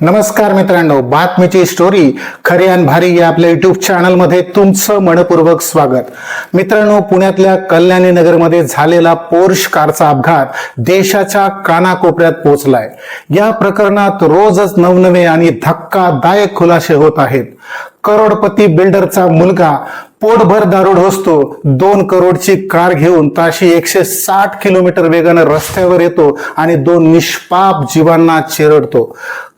नमस्कार मित्रांनो बातमीची स्टोरी खरे आणि भारी या आपल्या युट्यूब चॅनलमध्ये तुमचं मनपूर्वक स्वागत. मित्रांनो पुण्यातल्या कल्याणी नगरमध्ये झालेला पोर्श कारचा अपघात देशाच्या कानाकोपऱ्यात पोहोचलाय. या प्रकरणात रोजच नवनवे आणि धक्कादायक खुलासे होत आहेत. करोडपती बिल्डरचा मुलगा पोटभर दारूड होसतो दोन करोडची कार घेऊन ताशी एकशे साठ किलोमीटर वेगानं रस्त्यावर येतो आणि दोन निष्पाप जीवांना चिरडतो.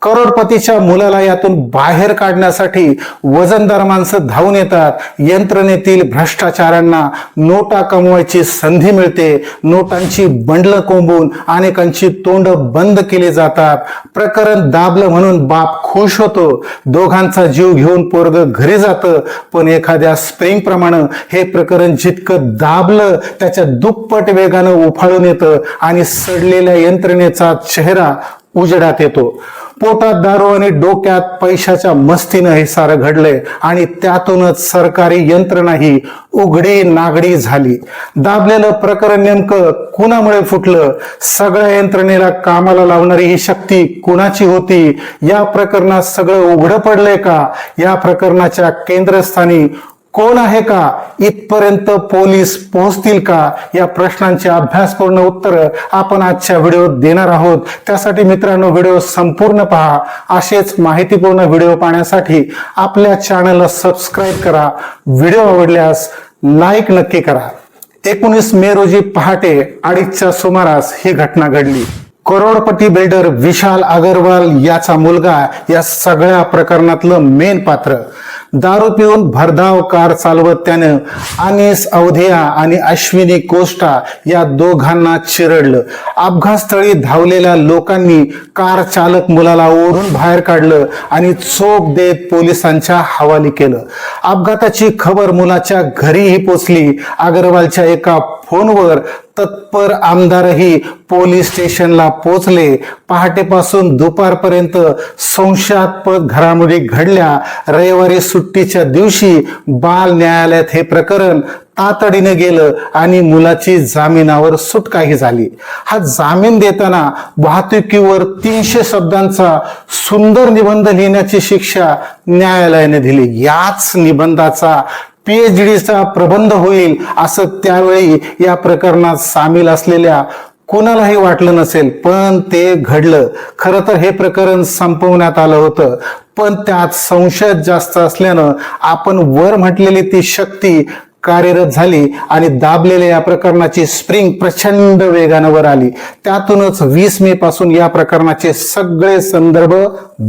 करोडपतीच्या मुलाला यातून बाहेर काढण्यासाठी वजनदार माणसं धावून येतात. यंत्रणेतील भ्रष्टाचारांना नोटा कमवायची संधी मिळते. नोटांची बंडलं कोंबून अनेकांची तोंड बंद केली जातात. प्रकरण दाबलं म्हणून बाप खुश होतो. दोघांचा जीव घेऊन पोरग घरी जातं. पण एखाद्या स्प्रिंगप्रमाणे हे प्रकरण जितकं दाबलं त्याच्या दुप्पट वेगानं उफाळून येतं आणि सडलेल्या यंत्रणेचा चेहरा उजेडात येतो. पोटात दारू आणि डोक्यात पैशाच्या मस्तीनं हे सारं घडलंय आणि त्यातूनच सरकारी यंत्रणा ही उघडी नागडी झाली. दाबलेलं प्रकरण नेमकं कुणामुळे फुटलं? सगळ्या यंत्रणेला कामाला लावणारी ही शक्ती कुणाची होती? या प्रकरणात सगळं उघडं पडलंय का? या प्रकरणाच्या केंद्रस्थानी कोण आहे का? इथपर्यंत पोलीस पोहोचतील का? या प्रश्नांचे अभ्यासपूर्ण उत्तर आपण आजच्या व्हिडिओत देणार आहोत. त्यासाठी मित्रांनो व्हिडिओ संपूर्ण पहा. असेच माहितीपूर्ण व्हिडिओ पाहण्यासाठी आपल्या चॅनलला सबस्क्राईब करा. व्हिडिओ आवडल्यास लाईक नक्की करा. एकोणीस मे रोजी पहाटे अडीचच्या सुमारास ही घटना घडली. करोडपती बिल्डर विशाल अगरवाल याचा मुलगा या सगळ्या प्रकरणातलं मेन पात्र. दारू पिऊन भरधाव कार चालवत त्यानं अनिस अवधिया आणि अश्विनी कोष्टा या दोघांना चिरडलं. अपघातस्थळी धावलेल्या लोकांनी कार चालक मुलाला ओढून बाहेर काढलं आणि चोप देत पोलिसांच्या हवाली केलं. अपघाताची खबर मुलाच्या घरीही पोचली. अगरवालच्या एका फोनवर तत्पर आमदारही पोलीस स्टेशनला पोचले पहाटेपासून दुपारपर्यंत संशयास्पद घडामोडी घडल्या. रविवारी सुट्टीच्या दिवशी बाल न्यायालयात हे प्रकरण तातडीने गेलं आणि मुलाची जामिनावर सुटकाही झाली. हा जामीन देताना वाहतुकीवर तीनशे शब्दांचा सुंदर निबंध लिहिण्याची शिक्षा न्यायालयाने दिली. याच निबंधाचा पीएचडीचा प्रबंध होईल असं त्यावेळी या प्रकरणात सामील असलेल्या कोणालाही वाटलं नसेल पण ते घडलं. खरं तर हे प्रकरण संपवण्यात आलं होतं पण त्यात संशय जास्त असल्यानं आपण वर म्हटलेली ती शक्ती कार्यरत झाली आणि दाबलेल्या या प्रकरणाची स्प्रिंग प्रचंड वेगानं वर आली. त्यातूनच वीस मे पासून या प्रकरणाचे सगळे संदर्भ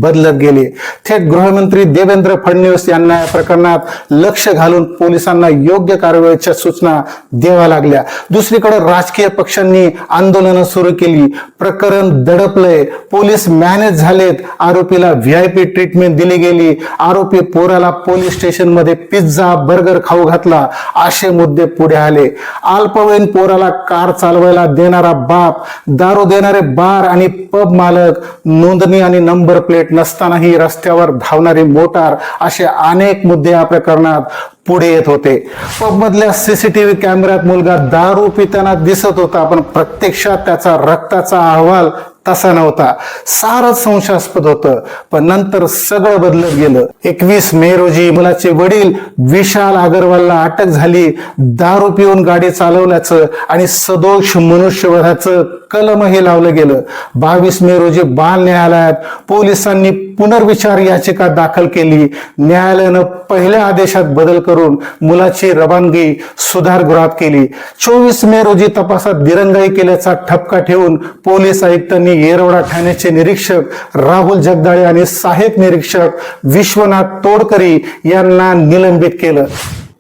बदलत गेले. थेट गृहमंत्री देवेंद्र फडणवीस यांना या प्रकरणात लक्ष घालून पोलिसांना योग्य कारवाईच्या सूचना द्याव्या लागल्या. दुसरीकडे राजकीय पक्षांनी आंदोलनं सुरू केली. प्रकरण दडपलंय. पोलीस मॅनेज झालेत. आरोपीला व्हीआयपी ट्रीटमेंट दिली गेली. आरोपी पोराला पोलीस स्टेशनमध्ये पिझ्झा बर्गर खाऊ घातला. असे मुद्दे पुढे आले. अल्पवयीन पोराला कार चालवायला देणारा बाप दारू देणारे बार आणि पब मालक नोंदणी आणि नंबर प्लेट नसतानाही रस्त्यावर धावणारी मोटार असे अनेक मुद्दे या प्रकरणात पुढे येत होते. पबमधल्या सीसीटीव्ही कॅमेऱ्यात मुलगा दारू पिताना दिसत होता पण प्रत्यक्षात त्याचा रक्ताचा अहवाल तसा नव्हता. सारच संशयास्पद होतं. पण नंतर सगळं बदलत गेलं. एकवीस मे रोजी मुलाचे वडील विशाल अगरवालला अटक झाली. दारू पिऊन गाडी चालवल्याचं आणि सदोष मनुष्यवधाचं कलमही लावलं गेलं. बावीस मे रोजी बाल न्यायालयात पोलिसांनी पुनर्विचार याचिका दाखल केली. न्यायालयानं पहिल्या आदेशात बदल करून मुलाची रवानगी सुधारगृहात केली. चोवीस मे रोजी तपासात दिरंगाई केल्याचा ठपका ठेवून पोलीस आयुक्तांनी येरवडा ठाण्याचे निरीक्षक राहुल जगदाळे आणि सहाय्यक निरीक्षक विश्वनाथ तोडकरी यांना निलंबित केलं.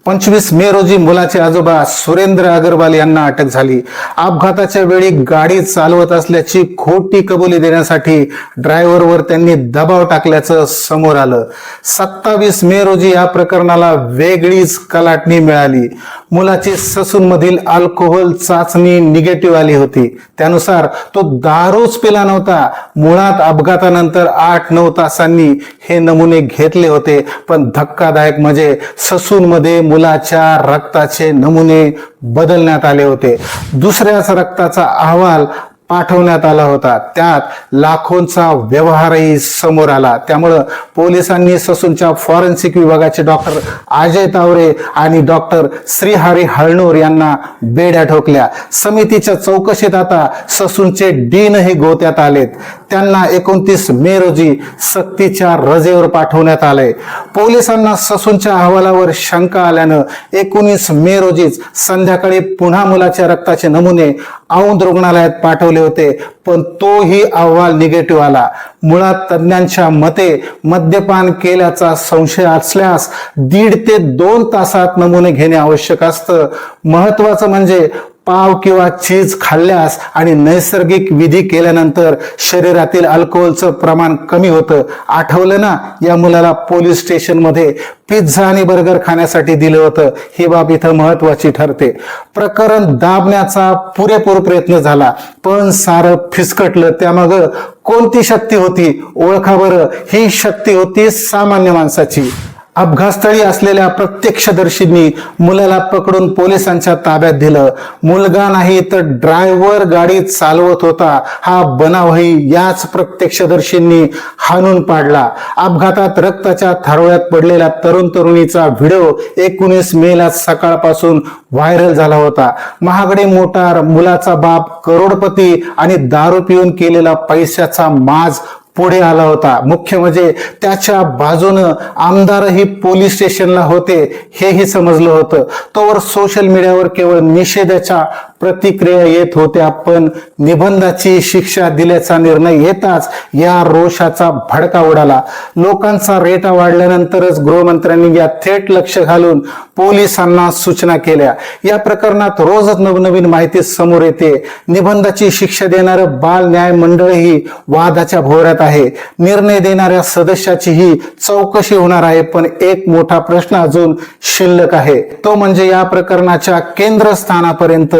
पंचवीस मे रोजी मुलाचे आजोबा सुरेंद्र अगरवाल यांना अटक झाली. अपघाताच्या वेळी गाडी चालवत असल्याची खोटी कबुली देण्यासाठी ड्रायव्हरवर त्यांनी दबाव टाकल्याचं समोर आलं. सत्तावीस मे रोजी या प्रकरणाला वेगळीच कलाटणी मिळाली. मुलाची ससूनमधील अल्कोहोल चाचणी निगेटिव्ह आली होती. त्यानुसार तो दारूच पिला नव्हता. मुळात अपघातानंतर आठ नऊ तासांनी हे नमुने घेतले होते. पण धक्कादायक म्हणजे ससूनमध्ये मुलाच्या रक्ताचे नमुने बदलण्यात आले होते. दुसऱ्याच रक्ताचा अहवाल पाठवण्यात आला होता. त्यात लाखोंचा व्यवहारही समोर आला. त्यामुळं पोलिसांनी ससूनच्या फॉरेन्सिक विभागाचे डॉक्टर अजय तावरे आणि डॉक्टर श्रीहरी हळणूर यांना बेड्या ठोकल्या. समितीच्या चौकशीत आता ससूनचे डीनही गोत्यात आलेत. त्यांना एकोणतीस मे रोजी सक्तीच्या रजेवर पाठवण्यात आलंय. पोलिसांना ससूनच्या अहवालावर शंका आल्यानं एकोणीस मे रोजीच संध्याकाळी पुन्हा मुलाच्या रक्ताचे नमुने औंध रुग्णालयात पाठवले होते पण तोही अहवाल निगेटिव्ह आला. मुळात तज्ज्ञांच्या मते मद्यपान केल्याचा संशय असल्यास दीड ते दोन तासात नमुने घेणे आवश्यक असतं. महत्वाचं म्हणजे पाव किंवा चीज खाल्ल्यास आणि नैसर्गिक विधी केल्यानंतर शरीरातील अल्कोहोलचं प्रमाण कमी होतं. आठवलं ना या मुलाला पोलीस स्टेशनमध्ये पिझ्झा आणि बर्गर खाण्यासाठी दिलं होतं. ही बाब इथं महत्वाची ठरते. प्रकरण दाबण्याचा पुरेपूर प्रयत्न झाला पण सारं फिसकटलं. त्यामागं कोणती शक्ती होती? ओळखा बरं. ही शक्ती होती सामान्य माणसाची. अपघातस्थळी असलेल्या प्रत्यक्षदर्शींनी मुलाला पकडून पोलिसांच्या ताब्यात दिलं. मुलगा नाही तर ड्रायव्हर गाडी चालवत होता. हा बनावही याच प्रत्यक्षदर्शींनी हाणून पाडला. अपघातात रक्ताच्या थारोळ्यात पडलेल्या तरुण तरुणीचा व्हिडिओ एकोणीस मेला सकाळपासून व्हायरल झाला होता. महागडे मोटार मुलाचा बाप करोडपती आणि दारू पिऊन केलेला पैशाचा माज पुढे आला होता. मुख्य म्हणजे त्याच्या बाजूनं आमदारही पोलीस स्टेशनला होते हेही समजलं होतं. तोवर सोशल मीडियावर केवळ निषेधाच्या प्रतिक्रिया येत होत्या पण निबंधाची शिक्षा दिल्याचा निर्णय येताच या रोषाचा भडका उडाला. लोकांचा रेटा वाढल्यानंतरच गृहमंत्र्यांनी या थेट लक्ष घालून पोलिसांना सूचना केल्या. या प्रकरणात रोजच नवनवीन माहिती समोर येते. निबंधाची शिक्षा देणारं बाल न्याय मंडळही वादाच्या भोवऱ्यात आहे. निर्णय देणाऱ्या सदस्याचीही चौकशी होणार आहे पण एक मोठा प्रश्न अजून शिल्लक आहे. तो म्हणजे या प्रकरणाच्या केंद्रस्थानापर्यंत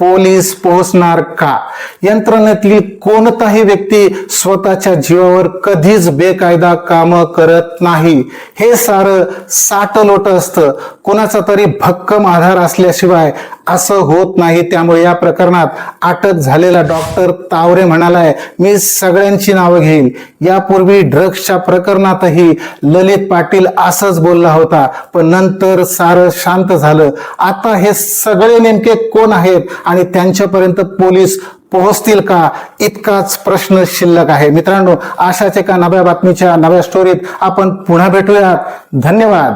पोलीस पोहोचणार का? यंत्रणेतली कोणताही व्यक्ती स्वतःच्या जीवावर कधीच बेकायदा काम करत नाही. हे सारं साटलोट असतं. कोणाचा तरी भक्कम आधार असल्याशिवाय असं होत नाही. त्यामुळे या प्रकरणात अटक झालेला डॉक्टर तावरे म्हणालाय मी सगळ्यांची नावं घेईल यापूर्वी ड्रग्सच्या प्रकरणातही ललित पाटील असंच बोलला होता पण नंतर सारं शांत झालं. आता हे सगळे नेमके कोण आहेत आणि त्यांच्यापर्यंत पोलीस पोहोचतील का? इतकाच प्रश्न शिल्लक आहे. मित्रांनो अशाच एका नव्या बातमीच्या नव्या स्टोरीत आपण पुन्हा भेटूयात. धन्यवाद.